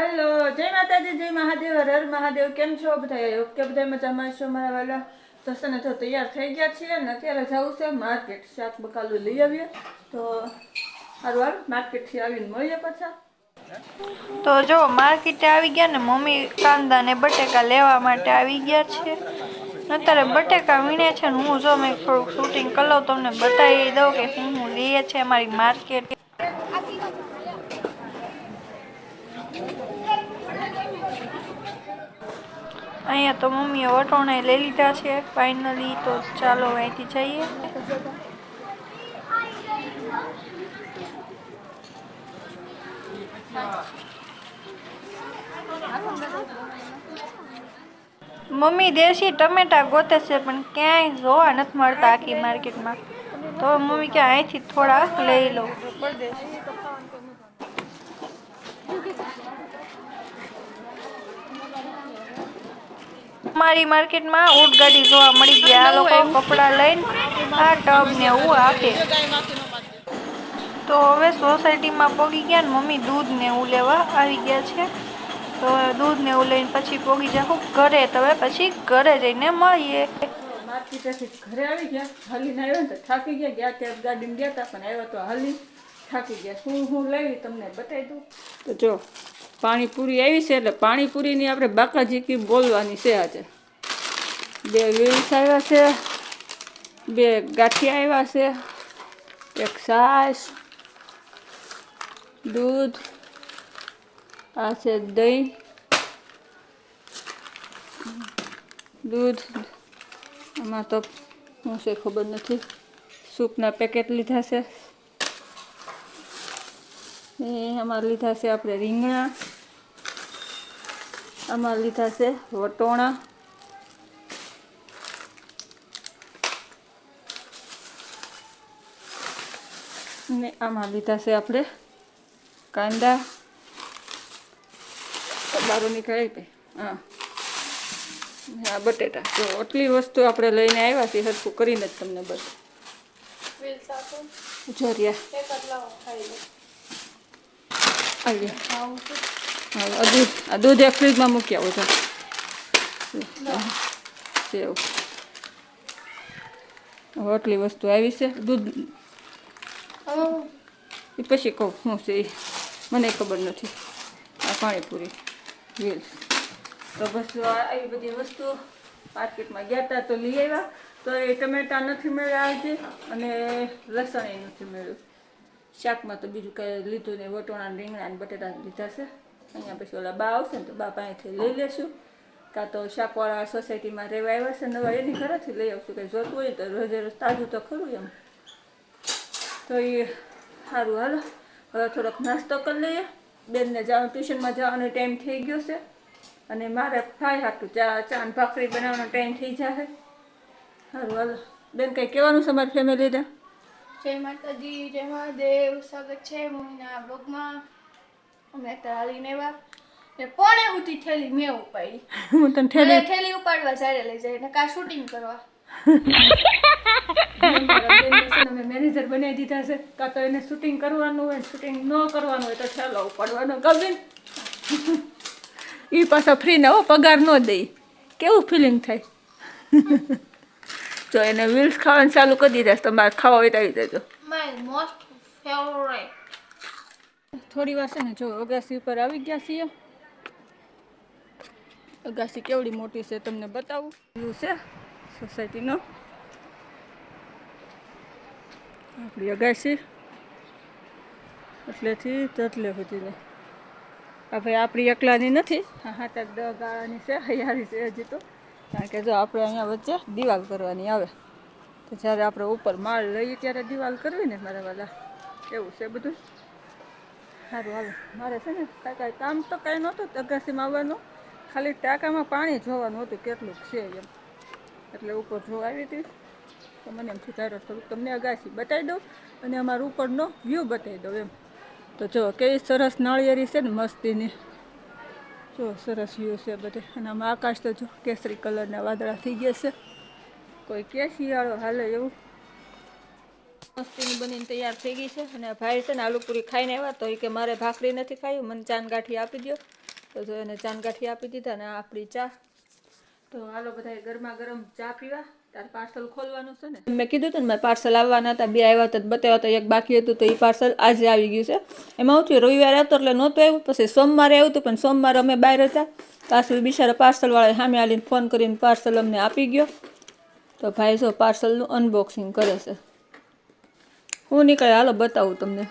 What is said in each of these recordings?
Hello, જય માતાજી, જય મહાદેવ, હર મહાદેવ, કેમ છો બધા? ઓકે બધા મજામાં છો મારા વાલા. તો છે ને તૈયાર થઈ ગયા છીએ ને, અત્યારે જવું છે માર્કેટ શાક બકાલું લઈ આવીએ. તો સારું હાલ માર્કેટથી આવીને મળીએ પાછા. તો જો, માર્કેટે આવી ગયા ને, મમ્મી કાંદા ને બટેકા લેવા માટે આવી ગયા છે. અત્યારે બટેકા વીણે છે ને, હું જો મેં થોડુંક શૂટિંગ કરું તમને બતાવી દઉં કે હું હું લઈએ છે અમારી માર્કેટ. અહીંયા તો મમ્મીએ વટોણે લઈ લીધા છે. ફાઇનલી તો ચાલો અહીંથી જઈએ. મમ્મી દેશી ટમેટા ગોતે છે, પણ ક્યાંય જોવા નથી મળતા આખી માર્કેટમાં તો મમ્મી કે અહીંથી થોડાક લઈ લઉં. અમારી માર્કેટમાં ઊંટ ગાડી જોવા મળી ગયા. આ લોકો કપડાં લઈને આ ટબ ને એવું આપે. તો હવે સોસાયટીમાં પોગી ગયા ને મમ્મી દૂધ ને એવું લેવા આવી ગયા છે. તો હવે દૂધ ને એવું લઈને પછી પોગી જાઉં ઘરે. તો હવે પછી ઘરે જઈને મળીએ. માર્કેટેથી ઘરે આવી ગયા. હલીને આવ્યા ને તો થાકી ગયા. ગયા ત્યાં ગાડીમાં ગયા હતા પણ આવ્યા તો હલી થાકી ગયા. શું હું લેવી તમને બતાવી દઉં? તો જો પાણીપુરી આવી છે એટલે પાણીપુરીની આપણે બાકાજીકી બોલવાની છે આજે. બે વીલ્સ આવ્યા છે, બે ગાંઠિયા આવ્યા છે, એક છાશ, દૂધ, આ છે દહીં, દૂધ, આમાં તો શું છે ખબર નથી, સૂપના પેકેટ લીધા છે. એ અમારે લીધા છે આપણે રીંગણા આમાં લીધા છે વટોણા. ને આમાં લીધા છે આપણે કાંદા. બારો નીકળી પે હા. આ બટેટા. તો આટલી વસ્તુ આપણે લઈને આવ્યા છીએ સરખું કરીને જ તમને બધું જરિયા આવી દૂધ આ દૂધ એક ફ્રીજમાં મૂકી આવો છો. સેવ. આટલી વસ્તુ આવી છે. દૂધ એ પછી કહું શું છે એ મને ખબર નથી. આ પાણીપુરી વેલ્સ તો બસ આ આવી બધી વસ્તુ માર્કેટમાં ગયા હતા તો લઈ આવ્યા. તો એ ટમેટા નથી મળ્યા આજે અને લસણ એ નથી મળ્યું. શાકમાં તો બીજું કંઈ લીધું ને વટોણા રીંગણા ને બટેટા લીધા છે. અહીંયા પછી ઓલા બા આવશે ને તો બા પાસેથી લઈ લેશું. કાં તો શાકવાળા સોસાયટીમાં રહેવા આવ્યા છે નવા એની ઘરેથી લઈ આવશું. કંઈ જોતું હોય તો રોજે રોજ તાજું તો ખરું એમ. તો એ સારું, હાલો. હવે થોડોક નાસ્તો કરી લઈએ. બેનને જવાનું ટ્યુશનમાં જવાનો ટાઈમ થઈ ગયો છે. અને મારે ફાય હાટું ચા ચા ને ભાખરી બનાવવાનો ટાઈમ થઈ જશે સારું હાલો. બેન, કંઈ કહેવાનું છે મારી ફેમિલીને જય માતાજી, જય મહાદેવ. સ્વાગત છે મમ્મીના બ્લોગમાં અમે હાલીને આવ્યા ને પોણે ઉતી થેલી મેં ઉપાડી. હું તને થેલી ઠેલી થેલી ઉપાડવા જ્યારે લઈ જાય ને કા શૂટિંગ કરવા. અમે મેનેજર બનાવી દીધા છે કાં તો એને શૂટિંગ કરવાનું હોય શૂટિંગ ન કરવાનું હોય તો ચાલો ઉપાડવાનો કવિન એ પાછા ફ્રી ના હો પગાર ન દે. કેવું ફિલિંગ થાય? જો એને વિલ્સ ખાવાનું ચાલુ કરી દીધા તમારે ખાવા હોય તો આવી જજો માય મોસ્ટ ફેવરેટ થોડી વાર છે ને જો અગાસી ઉપર આવી ગયા છીએ. અગાસી કેવડી મોટી છે તમને બતાવું. એવું છે સોસાયટીનો. આપણી અગાસી. એટલેથી તટલે આ ભાઈ આપણી એકલાની નથી. હા દસ ગાળાની છે, હૈયારી છે હજી તો. કારણ કે જો આપણે અહીંયા વચ્ચે દિવાલ કરવાની આવે. તો જ્યારે આપણે ઉપર માળ લઈએ ત્યારે દિવાલ કરવી ને મારા વાલા. એવું છે બધું. સારું હાલો. મારે છે ને કાંઈ કાંઈ કામ તો કાંઈ નહોતું, અગાસીમાં આવવાનું. ખાલી ટાંકામાં પાણી જોવાનું હતું, કેટલું છે એમ. એટલે ઉપર જોવા આવી હતી. તો મને એમ થયું થોડુંક તમને અગાસી બતાવી દઉં અને અમારું ઉપરનો વ્યૂ બતાવી દઉં એમ. તો જો, કેવી સરસ નાળિયેરી છે ને મસ્તીની. જો, સરસ વ્યૂ છે બધે. અને આમાં આકાશ તો જો કેસરી કલરના વાદળા થઈ ગયા છે. કોઈ કે શિયાળો હાલે એવું. મસ્તીની બનીને તૈયાર થઈ ગઈ છે. અને ભાઈ છે ને આલુપુરી ખાઈને આવ્યા તો એ કે મારે ભાખરી નથી ખાવી, મને ચાનગાઠી આપી દો તો જો એને ચાનગાઠી આપી દીધા ને આપણી ચા. તો હાલો બધા ગરમા ગરમ ચા પીવા. તારે પાર્સલ ખોલવાનું છે ને. મેં કીધું હતું ને મારે પાર્સલ આવવાના હતા, બે આવ્યા હતા બતાવ્યા હતા, એક બાકી હતું તો એ પાર્સલ આજે આવી ગયું છે. એમાં હું રવિવારે આવતો એટલે નહોતું આવ્યું, પછી સોમવારે આવ્યું હતું, પણ સોમવારે અમે બહાર હતા. પાછું બિચારા પાર્સલવાળાએ સામે આવીને ફોન કરીને પાર્સલ અમને આપી ગયો. તો ભાઈ જો પાર્સલનું અનબોક્સિંગ કરે છે. હું નીકળે હાલો બતાવું તમને.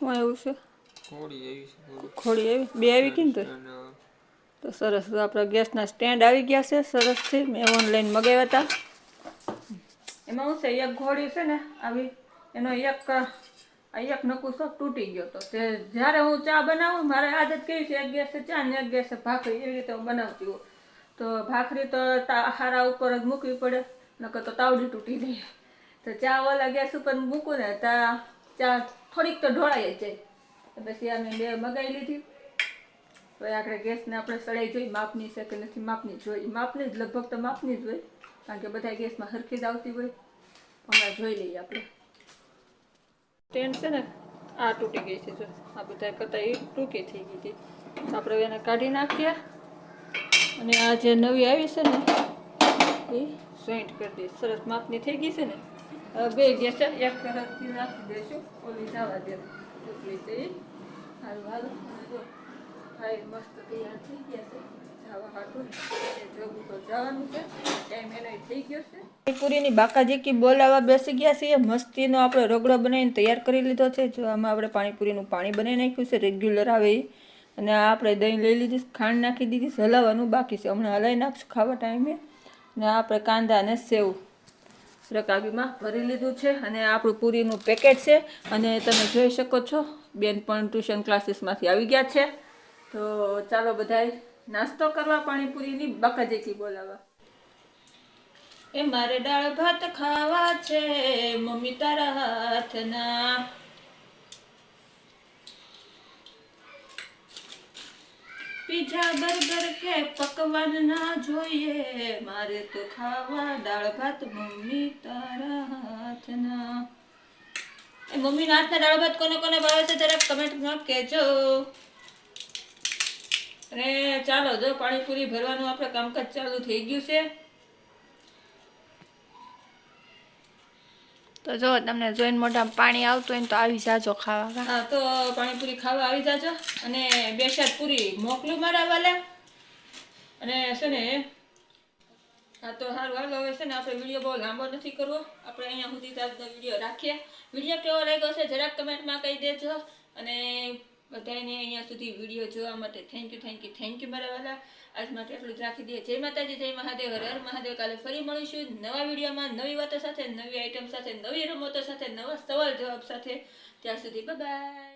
હું એવું છે? ખોડી આવી બે આવી કે ને તો સરસ આપણા ગેસના સ્ટેન્ડ આવી ગયા છે સરસથી મેં ઓનલાઈન મગાવ્યા હતા. એમાં હું છે, એક ઘોડી છે ને, આવી, એનો એક એક નકુસો તૂટી ગયો હતો તે જ્યારે હું ચા બનાવું, મારે આદત કેવી છે, એક ગેસે ચા ને એક ગેસે ભાખરી, એવી રીતે હું બનાવતી હોઉં. તો ભાખરી તો હારા ઉપર જ મૂકવી પડે, નકર તો તાવડી તૂટી જાય. તો ચા ઓલા ગેસ ઉપર મૂકું ને ત્યાં ચા થોડીક તો ઢોળાઈ જ જાય. પછી અમે બે મગાવી લીધી. હવે આપણે ગેસને આપણે સળાઈ જોઈ, માપની છે કે નથી, માપની જોઈ માપની જ, લગભગ તો માપની જ હોય. કારણ કે બધા ગેસમાં હરખી જ આવતી હોય. હમણાં જોઈ લઈએ આપણે. સ્ટેન્ડ છે ને, આ તૂટી ગઈ છે જો. આ બધા કરતાં એ ટૂંકી થઈ ગઈ હતી. આપણે એને કાઢી નાખીએ. અને આ જે નવી આવી છે ને, એ જોઈન્ટ કરી દઈશ. સરસ માપની થઈ ગઈ છે ને? બે ગેસ એક તરફથી નાખી દઈશું. ઓલી જવા દે. ટૂંકી થઈ હાલ ભાઈ મસ્ત તૈયાર થઈ ગયા છે. પાણીપુરીની બાકાજીકી બોલાવા બેસી ગયા છીએ. મસ્તીનો આપણે રગડો બનાવીને તૈયાર કરી લીધો છે. જો આમાં આપણે પાણીપુરીનું પાણી બનાવી નાખ્યું છે રેગ્યુલર આવે અને આપણે દહીં લઈ લીધી ખાંડ નાખી દીધી હલાવવાનું બાકી છે. હમણાં હલાવી નાખશું ખાવા ટાઈમે. અને આપણે કાંદા અને સેવ રકાબીમાં ભરી લીધું છે. અને આપણું પૂરીનું પેકેટ છે. અને તમે જોઈ શકો છો, બેન પણ ટ્યુશન ક્લાસીસમાંથી આવી ગયા છે. તો ચાલો બધાય નાસ્તો કરવા પાણીપુરીની બકાજેકી બોલાવા. એ મારે દાળ ભાત ખાવા છે, મમ્મી તારા હાથના. પીઝા, બર્ગર કે પકવાન ના જોઈએ, મારે તો ખાવા દાળ ભાત મમ્મી તારા હાથના. એ મમ્મીના હાથના દાળ ભાત કોને કોને ભાવે છે, જરાક કમેન્ટમાં કહેજો. અને ચાલો જો પાણીપુરી ભરવાનું આપણે કામકાજ ચાલુ થઈ ગયું છે. તો જો તમને જોઈને મોઢામાં પાણી આવતું હોય તો આવી જાજો ખાવા હા. તો પાણીપુરી ખાવા આવી જાજો અને બે સાત પૂરી મોકલું મારા વાલે. અને છે ને હા તો સારું હાલો હવે છે ને આપણે વીડિયો બહુ લાંબો નથી કરવો. આપણે અહીંયા સુધી આજનો વીડિયો રાખીએ. વીડિયો કેવો લાગ્યો છે જરાક કમેન્ટમાં કહી દેજો. અને બધાને અહીંયા સુધી વીડિયો જોવા માટે thank you thank you thank you મારા વાલા. આજ માટે એટલું જ રાખી દઈએ. જય માતાજી, જય મહાદેવ. હર હર મહાદેવ. કાલે ફરી મળીશું નવા વિડીયોમાં, નવી વાતો સાથે, નવી આઈટમ સાથે, નવી રમતો સાથે, નવા સવાલ જવાબ સાથે. ત્યાં સુધી બાય